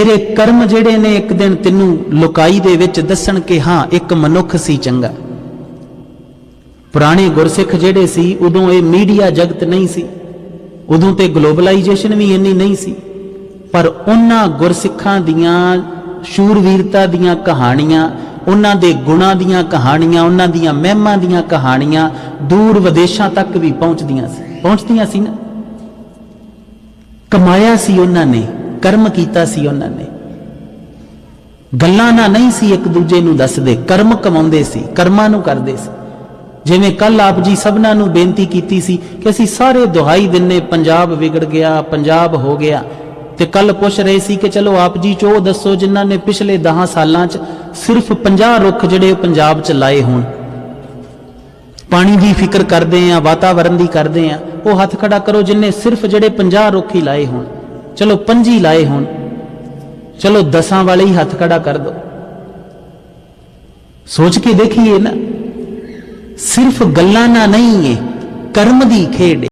ਤੇਰੇ ਕਰਮ ਜਿਹੜੇ ਨੇ ਇੱਕ ਦਿਨ ਤੈਨੂੰ ਲੁਕਾਈ ਦੇ ਵਿੱਚ ਦੱਸਣ ਕਿ ਹਾਂ, ਇੱਕ ਮਨੁੱਖ ਸੀ ਚੰਗਾ। ਪੁਰਾਣੇ ਗੁਰਸਿੱਖ ਜਿਹੜੇ ਸੀ, ਉਦੋਂ ਇਹ ਮੀਡੀਆ ਜਗਤ ਨਹੀਂ ਸੀ। ਉਦੋਂ ਤੇ ਗਲੋਬਲਾਈਜੇਸ਼ਨ ਵੀ ਇੰਨੀ ਨਹੀਂ ਸੀ। ਪਰ ਉਹਨਾਂ ਗੁਰਸਿੱਖਾਂ ਦੀਆਂ, ਸ਼ੂਰਵੀਰਤਾ ਦੀਆਂ ਕਹਾਣੀਆਂ, ਉਹਨਾਂ ਦੇ ਗੁਣਾਂ ਦੀਆਂ ਕਹਾਣੀਆਂ, ਉਹਨਾਂ ਦੀਆਂ ਮਹਿਮਾਂ ਦੀਆਂ ਕਹਾਣੀਆਂ ਦੂਰ ਵਿਦੇਸ਼ਾਂ ਤੱਕ ਵੀ ਪਹੁੰਚਦੀਆਂ ਸੀ। ਪਹੁੰਚਦੀਆਂ ਸੀ ਨਾ। ਕਮਾਇਆ ਸੀ ਉਹਨਾਂ ਨੇ। ਕਰਮ ਕੀਤਾ ਸੀ ਉਹਨਾਂ ਨੇ। ਗੱਲਾਂ ਨਾ ਨਹੀਂ ਸੀ ਇੱਕ ਦੂਜੇ ਨੂੰ ਦੱਸਦੇ, ਕਰਮ ਕਮਾਉਂਦੇ ਸੀ, ਕਰਮਾਂ ਨੂੰ ਕਰਦੇ ਸੀ। ਜਿਵੇਂ ਕੱਲ ਆਪ ਜੀ ਸਭਨਾਂ ਨੂੰ ਬੇਨਤੀ ਕੀਤੀ ਸੀ ਕਿ ਅਸੀਂ ਸਾਰੇ ਦੁਹਾਈ ਦਿੰਨੇ, ਪੰਜਾਬ ਵਿਗੜ ਗਿਆ, ਪੰਜਾਬ ਹੋ ਗਿਆ। ਤੇ ਕੱਲ ਪੁੱਛ ਰਹੇ ਸੀ ਕਿ ਚਲੋ ਆਪ ਜੀ ਚੋ ਦੱਸੋ ਜਿਨ੍ਹਾਂ ਨੇ ਪਿਛਲੇ 10 ਸਾਲਾਂ 'ਚ ਸਿਰਫ 50 ਰੁੱਖ ਜਿਹੜੇ ਉਹ ਪੰਜਾਬ 'ਚ ਲਾਏ ਹੋਣ। ਪਾਣੀ ਦੀ ਫਿਕਰ ਕਰਦੇ ਆ ਵਾਤਾਵਰਣ ਦੀ ਕਰਦੇ ਆ, ਉਹ ਹੱਥ ਖੜਾ ਕਰੋ ਜਿਨਨੇ ਸਿਰਫ ਜਿਹੜੇ 50 ਰੁੱਖ ਹੀ ਲਾਏ ਹੋਣ। ਚਲੋ 25 ਲਾਏ ਹੋਣ। ਚਲੋ 10 ਵਾਲੇ ਹੀ ਹੱਥ ਖੜਾ ਕਰ ਦੋ। ਸੋਚ ਕੇ ਦੇਖੀਏ ਨਾ। ਸਿਰਫ ਗੱਲਾਂ ਨਾ ਨਹੀਂ ਏ ਕਰਮ ਦੀ ਖੇਡ